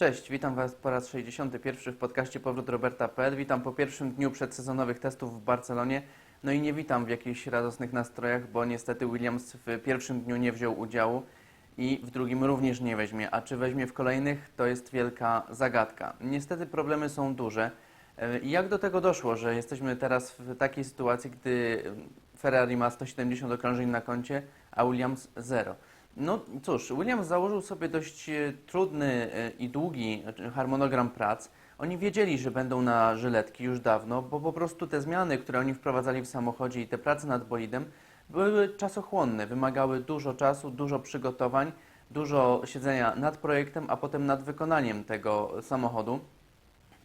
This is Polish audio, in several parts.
Cześć, witam Was po raz 61 w podcaście Powrót Roberta.pl. Witam po pierwszym dniu przedsezonowych testów w Barcelonie. No i nie witam w jakichś radosnych nastrojach, bo niestety Williams w pierwszym dniu nie wziął udziału i w drugim również nie weźmie. A czy weźmie w kolejnych, to jest wielka zagadka. Niestety problemy są duże. E, I jak do tego doszło, że jesteśmy teraz w takiej sytuacji, gdy Ferrari ma 170 okrążeń na koncie, a Williams 0? No cóż, Williams założył sobie dość e, trudny e, i długi e, harmonogram prac. Oni wiedzieli, że będą na żyletki już dawno, bo po prostu te zmiany, które oni wprowadzali w samochodzie i te prace nad bolidem były czasochłonne, wymagały dużo czasu, dużo przygotowań, dużo siedzenia nad projektem, a potem nad wykonaniem tego samochodu.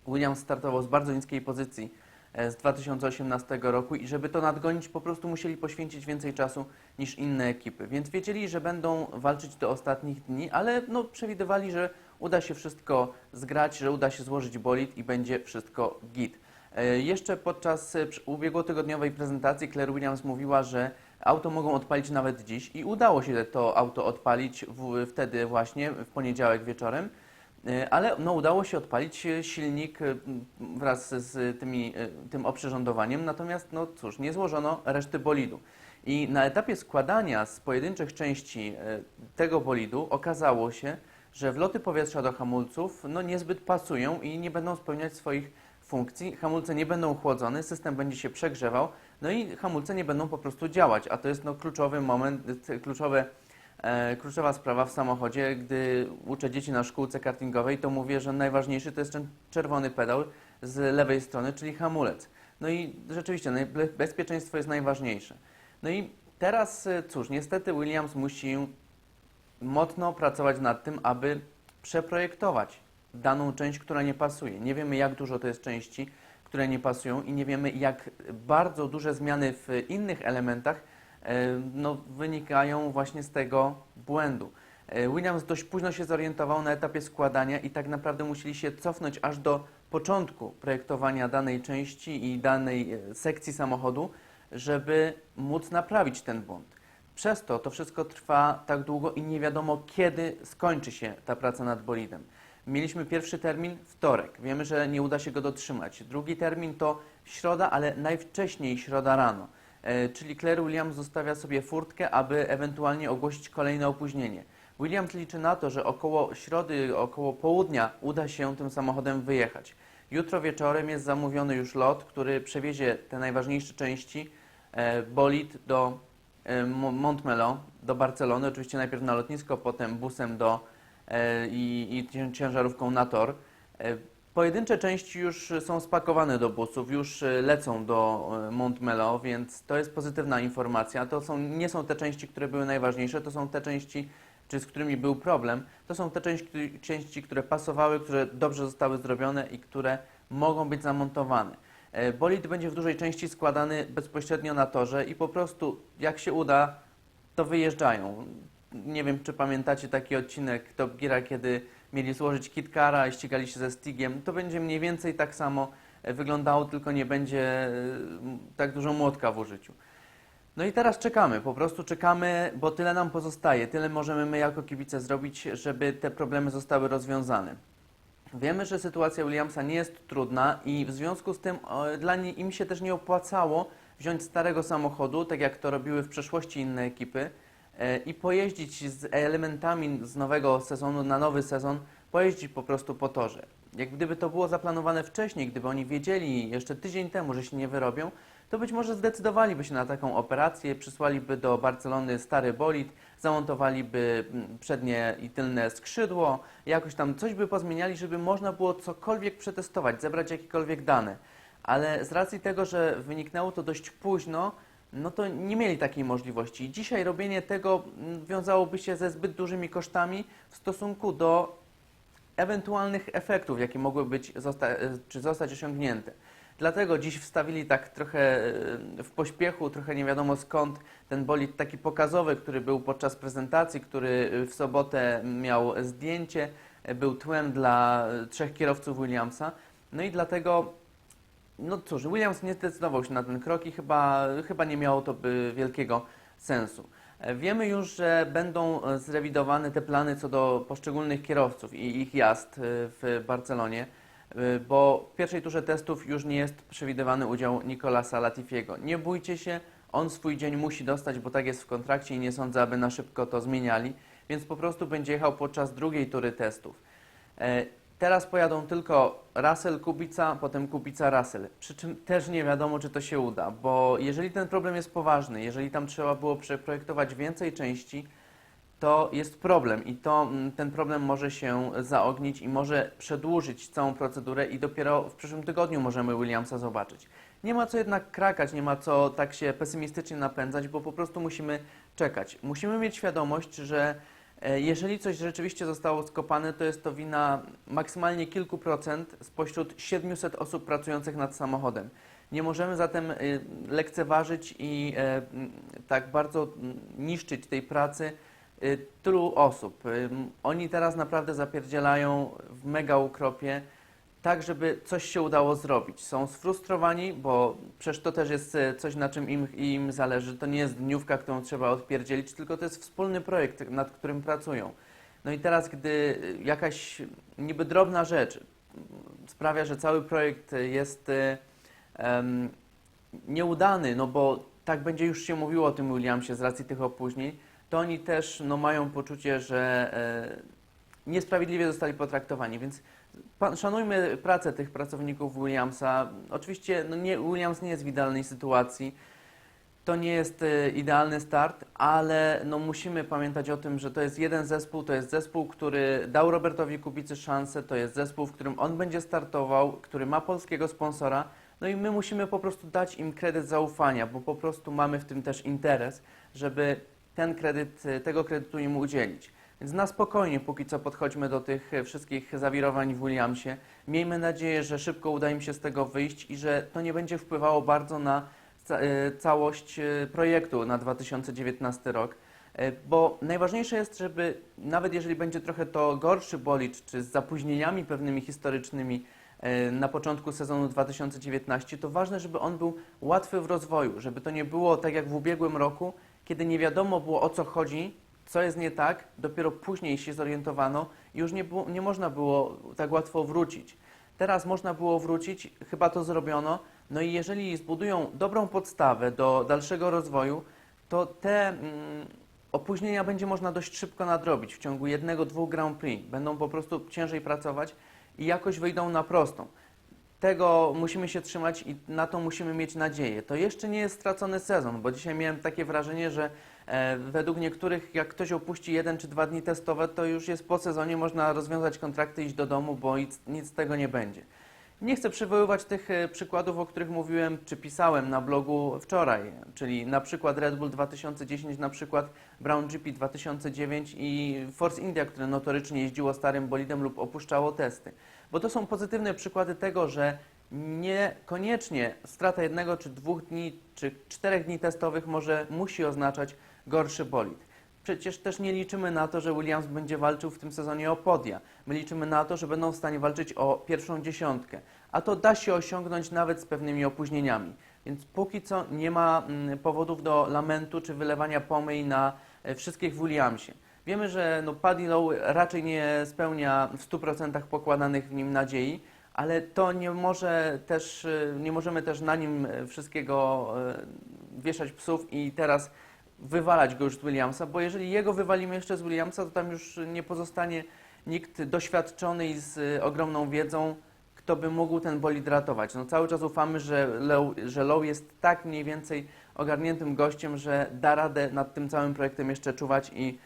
Williams startował z bardzo niskiej pozycji z 2018 roku i żeby to nadgonić, po prostu musieli poświęcić więcej czasu niż inne ekipy. Więc wiedzieli, że będą walczyć do ostatnich dni, ale no, przewidywali, że uda się wszystko zgrać, że uda się złożyć bolid i będzie wszystko git. E, Jeszcze podczas e, ubiegłotygodniowej prezentacji Claire Williams mówiła, że auto mogą odpalić nawet dziś i udało się to auto odpalić w, wtedy właśnie, w poniedziałek wieczorem. E, Ale no, udało się odpalić e, silnik e, wraz z tymi, tym oprzyrządowaniem, natomiast no cóż, nie złożono reszty bolidu. I na etapie składania z pojedynczych części tego bolidu okazało się, że wloty powietrza do hamulców no, niezbyt pasują i nie będą spełniać swoich funkcji. Hamulce nie będą chłodzone, system będzie się przegrzewał, no i hamulce nie będą po prostu działać, a to jest no, kluczowy moment, kluczowe kluczowa sprawa w samochodzie, gdy uczę dzieci na szkółce kartingowej, to mówię, że najważniejszy to jest ten czerwony pedał z lewej strony, czyli hamulec. No i rzeczywiście najbe- bezpieczeństwo jest najważniejsze. No i teraz, e, cóż, niestety Williams musi mocno pracować nad tym, aby przeprojektować daną część, która nie pasuje. Nie wiemy, jak dużo to jest części, które nie pasują i nie wiemy, jak bardzo duże zmiany w innych elementach e, no, wynikają właśnie z tego błędu. E, Williams dość późno się zorientował na etapie składania i tak naprawdę musieli się cofnąć aż do początku projektowania danej części i danej e, sekcji samochodu, żeby móc naprawić ten błąd. Przez to to wszystko trwa tak długo i nie wiadomo kiedy skończy się ta praca nad bolidem. Mieliśmy pierwszy termin wtorek. Wiemy, że nie uda się go dotrzymać. Drugi termin to środa, ale najwcześniej środa rano. E, czyli Claire Williams zostawia sobie furtkę, aby ewentualnie ogłosić kolejne opóźnienie. Williams liczy na to, że około środy, około południa uda się tym samochodem wyjechać. Jutro wieczorem jest zamówiony już lot, który przewiezie te najważniejsze części e, bolid do e, Mo- Montmelo, do Barcelony, oczywiście najpierw na lotnisko, potem busem do i, i cię- ciężarówką na tor. Pojedyncze części już są spakowane do busów, już e, lecą do e, Montmelo, więc to jest pozytywna informacja. To są, nie są te części, które były najważniejsze, to są te części, czy z którymi był problem. To są te części, części, które pasowały, które dobrze zostały zrobione i które mogą być zamontowane. E, Bolid będzie w dużej części składany bezpośrednio na torze i po prostu jak się uda, to wyjeżdżają. Nie wiem, czy pamiętacie taki odcinek Top Geara, kiedy mieli złożyć KitKara i ścigali się ze Stigiem. To będzie mniej więcej tak samo e, wyglądało, tylko nie będzie e, tak dużo młotka w użyciu. No i teraz czekamy, po prostu czekamy, bo tyle nam pozostaje, tyle możemy my jako kibice zrobić, żeby te problemy zostały rozwiązane. Wiemy, że sytuacja Williamsa nie jest trudna i w związku z tym dla nie, im się też nie opłacało wziąć starego samochodu, tak jak to robiły w przeszłości inne ekipy, i pojeździć z elementami z nowego sezonu na nowy sezon, pojeździć po prostu po torze. Jak gdyby to było zaplanowane wcześniej, gdyby oni wiedzieli jeszcze tydzień temu, że się nie wyrobią, to być może zdecydowaliby się na taką operację, przysłaliby do Barcelony stary bolid, zamontowaliby mm, przednie i tylne skrzydło, jakoś tam coś by pozmieniali, żeby można było cokolwiek przetestować, zebrać jakiekolwiek dane. Ale z racji tego, że wyniknęło to dość późno, no to nie mieli takiej możliwości. Dzisiaj robienie tego mm, wiązałoby się ze zbyt dużymi kosztami w stosunku do ewentualnych efektów, jakie mogły być zosta- e, czy zostać osiągnięte. Dlatego dziś wstawili tak trochę e, w pośpiechu, trochę nie wiadomo skąd ten bolid taki pokazowy, który był podczas prezentacji, który e, w sobotę miał zdjęcie, był tłem dla trzech kierowców Williamsa. No i dlatego, no cóż, Williams nie zdecydował się na ten krok i chyba, chyba nie miało to by wielkiego sensu. E, Wiemy już, że będą e, zrewidowane te plany co do poszczególnych kierowców i ich jazd e, w Barcelonie, bo w pierwszej turze testów już nie jest przewidywany udział Nicolasa Latifiego. Nie bójcie się, on swój dzień musi dostać, bo tak jest w kontrakcie i nie sądzę, aby na szybko to zmieniali, więc po prostu będzie jechał podczas drugiej tury testów. Teraz pojadą tylko Russell, Kubica, potem Kubica, Russell. Przy czym też nie wiadomo, czy to się uda, bo jeżeli ten problem jest poważny, jeżeli tam trzeba było przeprojektować więcej części, to jest problem i to, mm, ten problem może się zaognić i może przedłużyć całą procedurę i dopiero w przyszłym tygodniu możemy Williamsa zobaczyć. Nie ma co jednak krakać, nie ma co tak się pesymistycznie napędzać, bo po prostu musimy czekać. Musimy mieć świadomość, że jeżeli coś rzeczywiście zostało skopane, to jest to wina maksymalnie kilku procent spośród 700 osób pracujących nad samochodem. Nie możemy zatem y, lekceważyć i e, tak bardzo niszczyć tej pracy tylu osób. Oni teraz naprawdę zapierdzielają w mega ukropie, tak żeby coś się udało zrobić. Są sfrustrowani, bo przecież to też jest e, coś, na czym im, im zależy. To nie jest dniówka, którą trzeba odpierdzielić, tylko to jest wspólny projekt, nad którym pracują. No i teraz, gdy jakaś niby drobna rzecz sprawia, że cały projekt jest em, nieudany, no bo tak będzie już się mówiło o tym Williamsie z racji tych opóźnień, to oni też no, mają poczucie, że e, niesprawiedliwie zostali potraktowani, więc szanujmy pracę tych pracowników Williamsa. Oczywiście no, nie, Williams nie jest w idealnej sytuacji, to nie jest e, idealny start, ale no, musimy pamiętać o tym, że to jest jeden zespół, to jest zespół, który dał Robertowi Kubicy szansę, to jest zespół, w którym on będzie startował, który ma polskiego sponsora, no i my musimy po prostu dać im kredyt zaufania, bo po prostu mamy w tym też interes, żeby ten kredyt, e, tego kredytu im udzielić. Więc na spokojnie póki co podchodźmy do tych e, wszystkich zawirowań w Williamsie. Miejmy nadzieję, że szybko uda im się z tego wyjść i że to nie będzie wpływało bardzo na e, całość e, projektu na 2019 rok. Bo najważniejsze jest, żeby nawet jeżeli będzie trochę to gorszy bolid, czy z zapóźnieniami pewnymi historycznymi na początku sezonu 2019, to ważne, żeby on był łatwy w rozwoju, żeby to nie było tak jak w ubiegłym roku, kiedy nie wiadomo było o co chodzi, co jest nie tak, dopiero później się zorientowano i już nie, nie można było tak łatwo wrócić. Teraz można było wrócić, chyba to zrobiono, no i jeżeli zbudują dobrą podstawę do dalszego rozwoju, to te mm, opóźnienia będzie można dość szybko nadrobić w ciągu jednego, dwóch Grand Prix. Będą po prostu ciężej pracować i jakoś wyjdą na prostą. Tego musimy się trzymać i na to musimy mieć nadzieję. To jeszcze nie jest stracony sezon, bo dzisiaj miałem takie wrażenie, że według niektórych, jak ktoś opuści jeden czy dwa dni testowe, to już jest po sezonie, można rozwiązać kontrakty, iść do domu, bo nic, nic z tego nie będzie. Nie chcę przywoływać tych e, przykładów, o których mówiłem czy pisałem na blogu wczoraj, czyli na przykład Red Bull 2010, na przykład Brown GP 2009 i Force India, które notorycznie jeździło starym bolidem lub opuszczało testy. Bo to są pozytywne przykłady tego, że niekoniecznie strata jednego czy dwóch dni, czy czterech dni testowych może musi oznaczać gorszy bolid. Przecież też nie liczymy na to, że Williams będzie walczył w tym sezonie o podia. My liczymy na to, że będą w stanie walczyć o pierwszą dziesiątkę. A to da się osiągnąć nawet z pewnymi opóźnieniami. Więc póki co nie ma mm, powodów do lamentu czy wylewania pomyj na e, wszystkich w Williamsie. Wiemy, że no, Paddy Lowe raczej nie spełnia w 100% pokładanych w nim nadziei, ale to nie może też, e, nie możemy też na nim e, wszystkiego wieszać psów i teraz wywalać go już z Williamsa, bo jeżeli jego wywalimy jeszcze z Williamsa, to tam już nie pozostanie nikt doświadczony i z y, ogromną wiedzą, kto by mógł ten bolid ratować. No cały czas ufamy, że Low, że Low jest tak mniej więcej ogarniętym gościem, że da radę nad tym całym projektem jeszcze czuwać i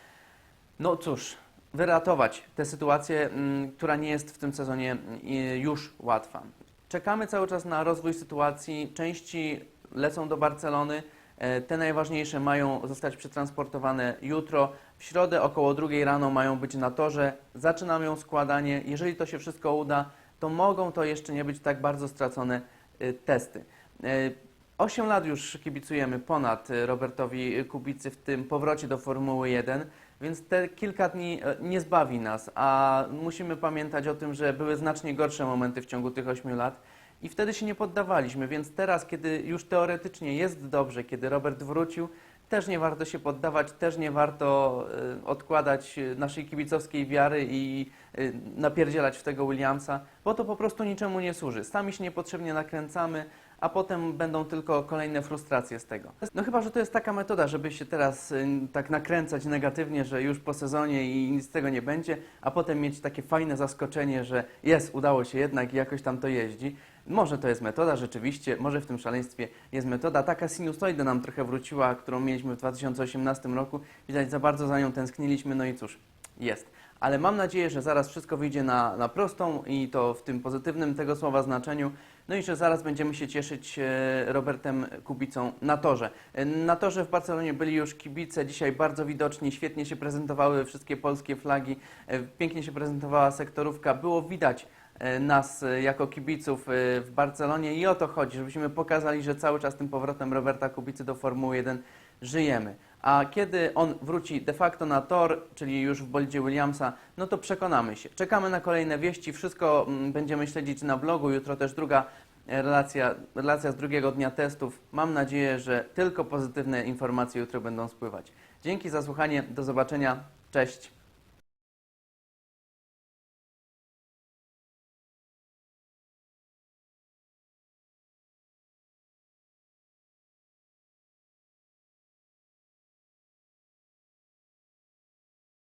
no cóż, wyratować tę sytuację, mm, która nie jest w tym sezonie y, już łatwa. Czekamy cały czas na rozwój sytuacji. Części lecą do Barcelony. E, Te najważniejsze mają zostać przetransportowane jutro. W środę około drugiej rano mają być na torze. Zaczynam ją składanie. Jeżeli to się wszystko uda, to mogą to jeszcze nie być tak bardzo stracone e, testy. E, 8 lat już kibicujemy ponad e, Robertowi Kubicy w tym powrocie do Formuły 1, więc te kilka dni e, nie zbawi nas, a musimy pamiętać o tym, że były znacznie gorsze momenty w ciągu tych 8 lat i wtedy się nie poddawaliśmy, więc teraz, kiedy już teoretycznie jest dobrze, kiedy Robert wrócił, też nie warto się poddawać, też nie warto y, odkładać y, naszej kibicowskiej wiary i y, napierdzielać w tego Williamsa, bo to po prostu niczemu nie służy. Sami się niepotrzebnie nakręcamy, a potem będą tylko kolejne frustracje z tego. No chyba, że to jest taka metoda, żeby się teraz tak nakręcać negatywnie, że już po sezonie i nic z tego nie będzie, a potem mieć takie fajne zaskoczenie, że jest, udało się jednak i jakoś tam to jeździ. Może to jest metoda, rzeczywiście, może w tym szaleństwie jest metoda. Taka sinusoida nam trochę wróciła, którą mieliśmy w 2018 roku. Widać, za bardzo za nią tęskniliśmy, no i cóż, jest. Ale mam nadzieję, że zaraz wszystko wyjdzie na, na prostą i to w tym pozytywnym tego słowa znaczeniu. No i że zaraz będziemy się cieszyć e, Robertem Kubicą na torze. E, Na torze w Barcelonie byli już kibice, dzisiaj bardzo widoczni, świetnie się prezentowały wszystkie polskie flagi, e, pięknie się prezentowała sektorówka, było widać nas e, jako kibiców e, w Barcelonie i o to chodzi, żebyśmy pokazali, że cały czas tym powrotem Roberta Kubicy do Formuły 1 żyjemy. A kiedy on wróci de facto na tor, czyli już w bolidzie Williamsa, no to przekonamy się. Czekamy na kolejne wieści, wszystko mm, będziemy śledzić na blogu, jutro też druga e, relacja, relacja z drugiego dnia testów. Mam nadzieję, że tylko pozytywne informacje jutro będą spływać. Dzięki za słuchanie, do zobaczenia, cześć.